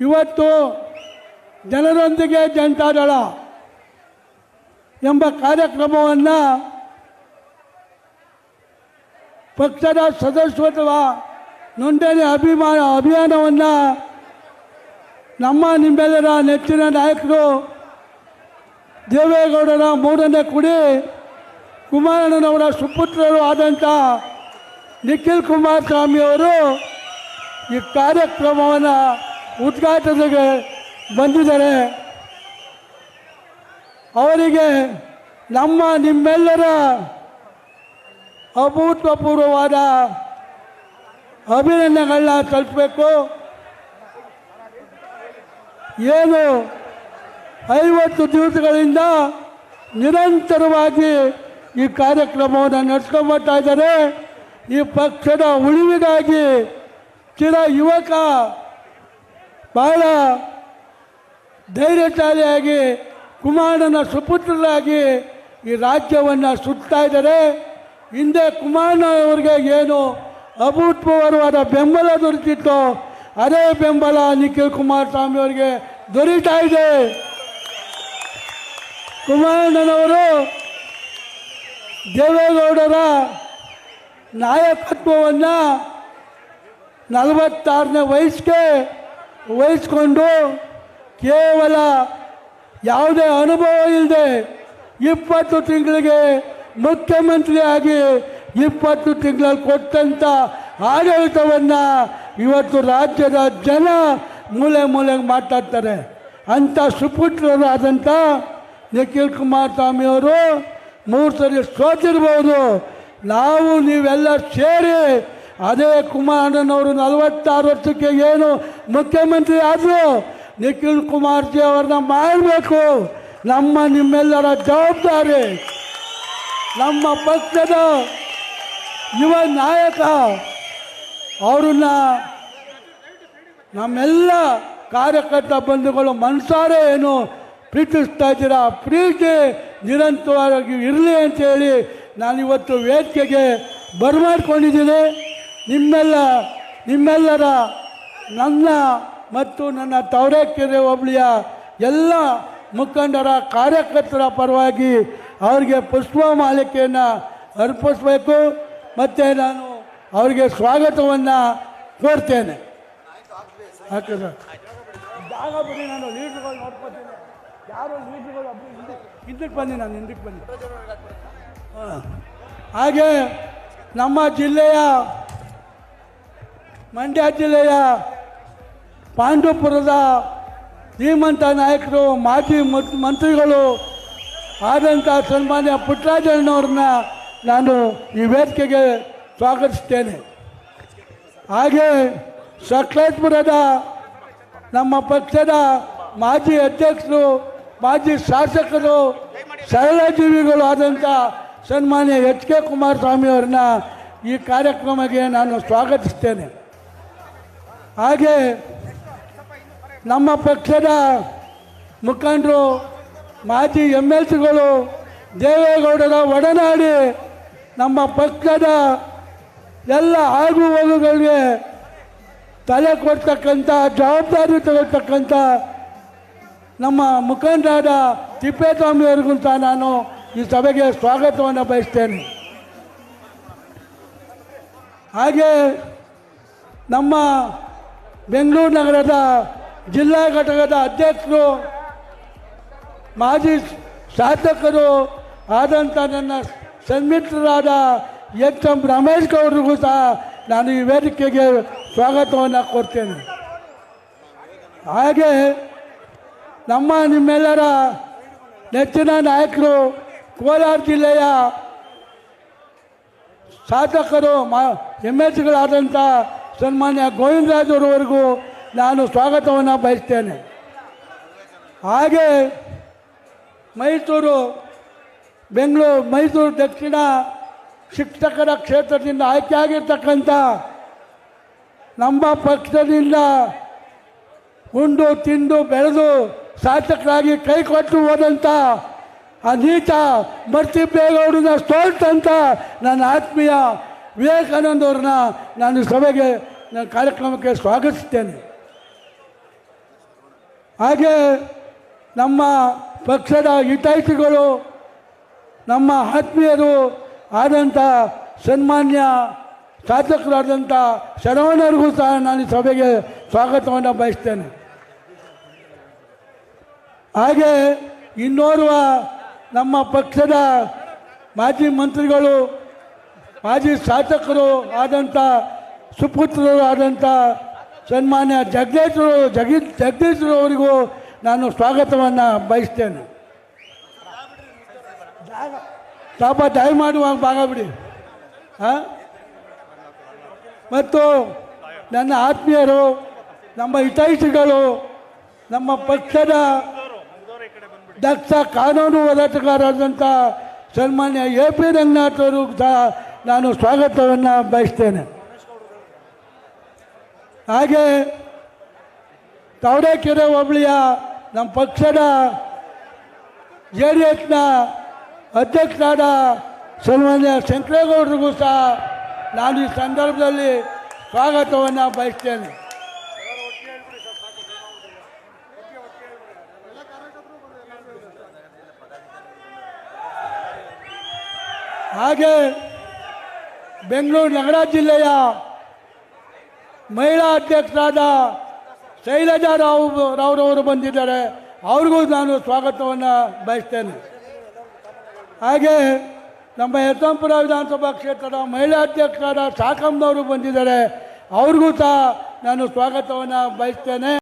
ಇವತ್ತು ಜನರೊಂದಿಗೆ ಜನತಾದಳ ಎಂಬ ಕಾರ್ಯಕ್ರಮವನ್ನು ಪಕ್ಷದ ಸದಸ್ಯತ್ವ ನೋಂದಣಿ ಅಭಿಮಾನ ಅಭಿಯಾನವನ್ನು ನಮ್ಮ ನಿಮ್ಮೆಲ್ಲರ ನೆಚ್ಚಿನ ನಾಯಕರು ದೇವೇಗೌಡರ ಮೂರನೇ ಕುಡಿ, ಕುಮಾರಣ್ಣನವರ ಸುಪುತ್ರರು ಆದಂಥ ನಿಖಿಲ್ ಕುಮಾರಸ್ವಾಮಿಯವರು ಈ ಕಾರ್ಯಕ್ರಮವನ್ನು ಉದ್ಘಾಟನೆಗೆ ಬಂದಿದ್ದಾರೆ. ಅವರಿಗೆ ನಮ್ಮ ನಿಮ್ಮೆಲ್ಲರ ಅಭೂತಪೂರ್ವವಾದ ಅಭಿನಂದನೆಗಳನ್ನ ತಲುಪಬೇಕು. ಏನು ಐವತ್ತು ದಿವಸಗಳಿಂದ ನಿರಂತರವಾಗಿ ಈ ಕಾರ್ಯಕ್ರಮವನ್ನು ನಡೆಸ್ಕೊಂಬರ್ತಾ ಇದ್ದಾರೆ. ಈ ಪಕ್ಷದ ಉಳಿವಿಗಾಗಿ ಚಿರ ಯುವಕ ಬಹಳ ಧೈರ್ಯಶಾಲಿಯಾಗಿ ಕುಮಾರನ ಸುಪುತ್ರರಾಗಿ ಈ ರಾಜ್ಯವನ್ನು ಸುತ್ತಾ ಇದ್ದಾರೆ. ಹಿಂದೆ ಕುಮಾರನ ಅವರಿಗೆ ಏನು ಅಭೂತಪೂರ್ವವಾದ ಬೆಂಬಲ ದೊರೆತಿತ್ತು, ಅದೇ ಬೆಂಬಲ ನಿಖಿಲ್ ಅವರಿಗೆ ದೊರೀತಾ ಇದೆ. ಕುಮಾರಣ್ಣನವರು ದೇವೇಗೌಡರ ನಾಯಕತ್ವವನ್ನು ನಲವತ್ತಾರನೇ ವಯಸ್ಸಿಗೆ ವಹಿಸ್ಕೊಂಡು ಕೇವಲ ಯಾವುದೇ ಅನುಭವ ಇಲ್ಲದೆ ಇಪ್ಪತ್ತು ತಿಂಗಳಿಗೆ ಮುಖ್ಯಮಂತ್ರಿಯಾಗಿ ಇಪ್ಪತ್ತು ತಿಂಗಳಲ್ಲಿ ಕೊಟ್ಟಂಥ ಆಡಳಿತವನ್ನು ಇವತ್ತು ರಾಜ್ಯದ ಜನ ಮೂಲೆ ಮೂಲೆಗೆ ಮಾತಾಡ್ತಾರೆ. ಅಂಥ ಸುಪುತ್ರರಾದಂಥ ನಿಖಿಲ್ ಕುಮಾರಸ್ವಾಮಿ ಅವರು ಮೂರು ಸರಿ ಸೋತಿರ್ಬೋದು. ನಾವು ನೀವೆಲ್ಲ ಸೇರಿ ಅದೇ ಕುಮಾರಣ್ಣನವರು ನಲವತ್ತಾರು ವರ್ಷಕ್ಕೆ ಏನು ಮುಖ್ಯಮಂತ್ರಿ ಆದರು ನಿಖಿಲ್ ಕುಮಾರ್ಜಿ ಅವ್ರನ್ನ ಮಾಡಬೇಕು. ನಮ್ಮ ನಿಮ್ಮೆಲ್ಲರ ಜವಾಬ್ದಾರಿ. ನಮ್ಮ ಪಕ್ಷದ ಯುವ ನಾಯಕ, ಅವ್ರನ್ನ ನಮ್ಮೆಲ್ಲ ಕಾರ್ಯಕರ್ತ ಬಂಧುಗಳು ಮನಸಾರೆ ಏನು? ಪ್ರೀತಿಸ್ತಾ ಇದ್ದೀರಾ? ಪ್ರೀತಿ ನಿರಂತರವಾಗಿ ಇರಲಿ ಅಂತೇಳಿ ನಾನಿವತ್ತು ವೇದಿಕೆಗೆ ಬರಮಾಡ್ಕೊಂಡಿದ್ದೀನಿ. ನಿಮ್ಮೆಲ್ಲ, ನಿಮ್ಮೆಲ್ಲರ ನನ್ನ ಮತ್ತು ನನ್ನ ತವರೇಕೆರೆ ಹೋಬಳಿಯ ಎಲ್ಲ ಮುಖಂಡರ ಕಾರ್ಯಕರ್ತರ ಪರವಾಗಿ ಅವರಿಗೆ ಪುಷ್ಪ ಮಾಲಿಕೆಯನ್ನು ಅರ್ಪಿಸಬೇಕು. ಮತ್ತು ನಾನು ಅವರಿಗೆ ಸ್ವಾಗತವನ್ನು ಕೋರ್ತೇನೆ. ಜಾಗ ಬಿಡಿ, ನಾನು ಲೀಡ್ರುಗಳು ಯಾರು ಲೀಡ್ರುಗಳು ಹಿಂದಕ್ಕೆ ಬನ್ನಿ, ನಾನು ಹಿಂದಕ್ಕೆ ಬನ್ನಿ. ಹಾಗೆ ನಮ್ಮ ಜಿಲ್ಲೆಯ ಮಂಡ್ಯ ಜಿಲ್ಲೆಯ ಪಾಂಡವಪುರದ ಧೀಮಂತ ನಾಯಕರು, ಮಾಜಿ ಮತ್- ಮಂತ್ರಿಗಳು ಆದಂಥ ಸನ್ಮಾನ್ಯ ಪುಟ್ಟರಾಜಣ್ಣವ್ರನ್ನ ನಾನು ಈ ವೇದಿಕೆಗೆ ಸ್ವಾಗತಿಸ್ತೇನೆ. ಹಾಗೆ ಸಕಲೇಶ್ಪುರದ ನಮ್ಮ ಪಕ್ಷದ ಮಾಜಿ ಅಧ್ಯಕ್ಷರು, ಮಾಜಿ ಶಾಸಕರು, ಸರಳಜೀವಿಗಳು ಆದಂಥ ಸನ್ಮಾನ್ಯ ಎಚ್ ಕೆ ಕುಮಾರಸ್ವಾಮಿಯವ್ರನ್ನ ಈ ಕಾರ್ಯಕ್ರಮಕ್ಕೆ ನಾನು ಸ್ವಾಗತಿಸ್ತೇನೆ. ಹಾಗೆ ನಮ್ಮ ಪಕ್ಷದ ಮುಖಂಡರು ಮಾಜಿ ಎಂ ಎಲ್ ಸಿಗಳು ದೇವೇಗೌಡರ ಒಡನಾಡಿ ನಮ್ಮ ಪಕ್ಷದ ಎಲ್ಲ ಆಗು ಹೋಗುಗಳಿಗೆ ತಲೆ ಕೊಡ್ತಕ್ಕಂಥ ಜವಾಬ್ದಾರಿ ತಗೊಳ್ತಕ್ಕಂಥ ನಮ್ಮ ಮುಖಂಡರಾದ ತಿಪ್ಪೇಸ್ವಾಮಿಯವರಿಗೂ ಸಹ ನಾನು ಈ ಸಭೆಗೆ ಸ್ವಾಗತವನ್ನು ಬಯಸ್ತೇನೆ. ಹಾಗೆ ನಮ್ಮ ಬೆಂಗಳೂರು ನಗರದ ಜಿಲ್ಲಾ ಘಟಕದ ಅಧ್ಯಕ್ಷರು, ಮಾಜಿ ಶಾಸಕರು ಆದಂಥ ನನ್ನ ಸನ್ಮಿತ್ರರಾದ ಎಚ್ ಎಂ ರಮೇಶ್ ಗೌಡ್ರಿಗೂ ಸಹ ನಾನು ಈ ವೇದಿಕೆಗೆ ಸ್ವಾಗತವನ್ನು ಕೊಡ್ತೇನೆ. ಹಾಗೆ ನಮ್ಮ ನಿಮ್ಮೆಲ್ಲರ ನೆಚ್ಚಿನ ನಾಯಕರು ಕೋಲಾರ ಜಿಲ್ಲೆಯ ಶಾಸಕರು, ಮಾ ಎಂ ಎಲ್ ಸಿಗಳಾದಂಥ ಸನ್ಮಾನ್ಯ ಗೋವಿಂದರಾಜರವರೆಗೂ ನಾನು ಸ್ವಾಗತವನ್ನು ಬಯಸ್ತೇನೆ. ಹಾಗೆ ಮೈಸೂರು, ಬೆಂಗಳೂರು, ಮೈಸೂರು ದಕ್ಷಿಣ ಶಿಕ್ಷಕರ ಕ್ಷೇತ್ರದಿಂದ ಆಯ್ಕೆಯಾಗಿರ್ತಕ್ಕಂಥ ನಮ್ಮ ಪಕ್ಷದಿಂದ ಉಂಡು, ತಿಂದು, ಬೆಳೆದು ಶಾಸಕರಾಗಿ ಕೈ ಕೊಟ್ಟು ಹೋದಂಥ ಅನೀತ ನೀಚ ಮರ್ತಿಬೇಗೌಡನ ಸೋಲ್ತಂತ ನನ್ನ ಆತ್ಮೀಯ ವಿವೇಕಾನಂದ ಅವ್ರನ್ನ ನಾನು ಸಭೆಗೆ ಕಾರ್ಯಕ್ರಮಕ್ಕೆ ಸ್ವಾಗತಿಸ್ತೇನೆ. ಹಾಗೆ ನಮ್ಮ ಪಕ್ಷದ ಹಿತೈಷಿಗಳು ನಮ್ಮ ಆತ್ಮೀಯರು ಆದಂಥ ಸನ್ಮಾನ್ಯ ಶಾಸಕರಾದಂಥ ಶರವಣರಿಗೂ ಸಹ ನಾನು ಸಭೆಗೆ ಸ್ವಾಗತವನ್ನು ಬಯಸ್ತೇನೆ. ಹಾಗೆ ಇನ್ನೋರ್ವ ನಮ್ಮ ಪಕ್ಷದ ಮಾಜಿ ಮಂತ್ರಿಗಳು ಮಾಜಿ ಶಾಸಕರು ಆದಂಥ ಸುಪುತ್ರರು ಆದಂಥ ಸನ್ಮಾನ್ಯ ಜಗದೀಶರು, ಜಗಿ, ಜಗದೀಶರು ಅವರಿಗೂ ನಾನು ಸ್ವಾಗತವನ್ನು ಬಯಸ್ತೇನೆ. ಪಾಪ ದಯಮಾಡಿ ಭಾಗ ಬಿಡಿ ಹಾಂ? ಮತ್ತು ನನ್ನ ಆತ್ಮೀಯರು, ನಮ್ಮ ಹಿತೈಷಿಗಳು, ನಮ್ಮ ಪಕ್ಷದ ದಕ್ಷ ಕಾನೂನು ಹೋರಾಟಗಾರರಾದಂಥ ಸನ್ಮಾನ್ಯ ಎ ಪಿ ರಂಗನಾಥ್ ಅವರು ಸಹ ನಾನು ಸ್ವಾಗತವನ್ನು ಬಯಸ್ತೇನೆ. ಹಾಗೆ ತಾವರೆಕೆರೆ ಹೋಬಳಿಯ ನಮ್ಮ ಪಕ್ಷದ ಜೆ ಡಿ ಎಸ್ನ ಅಧ್ಯಕ್ಷರಾದ ಸನ್ಮಾನ್ಯ ಶಂಕರೇಗೌಡರಿಗೂ ಸಹ ನಾನು ಈ ಸಂದರ್ಭದಲ್ಲಿ ಸ್ವಾಗತವನ್ನು ಬಯಸ್ತೇನೆ. ಹಾಗೆ ಬೆಂಗಳೂರು ನಗರ ಜಿಲ್ಲೆಯ ಮಹಿಳಾ ಅಧ್ಯಕ್ಷರಾದ ಶೈಲಜಾ ರಾವ್ ರಾವ್ರವರು ಬಂದಿದ್ದಾರೆ. ಅವ್ರಿಗೂ ನಾನು ಸ್ವಾಗತವನ್ನು ಬಯಸ್ತೇನೆ. ಹಾಗೆ ನಮ್ಮ ಯಶವಂತಪುರ ವಿಧಾನಸಭಾ ಕ್ಷೇತ್ರದ ಮಹಿಳಾ ಅಧ್ಯಕ್ಷರಾದ ಸಾಕಮ್ಮನವರು ಬಂದಿದ್ದಾರೆ. ಅವ್ರಿಗೂ ಸಹ ನಾನು ಸ್ವಾಗತವನ್ನು ಬಯಸ್ತೇನೆ.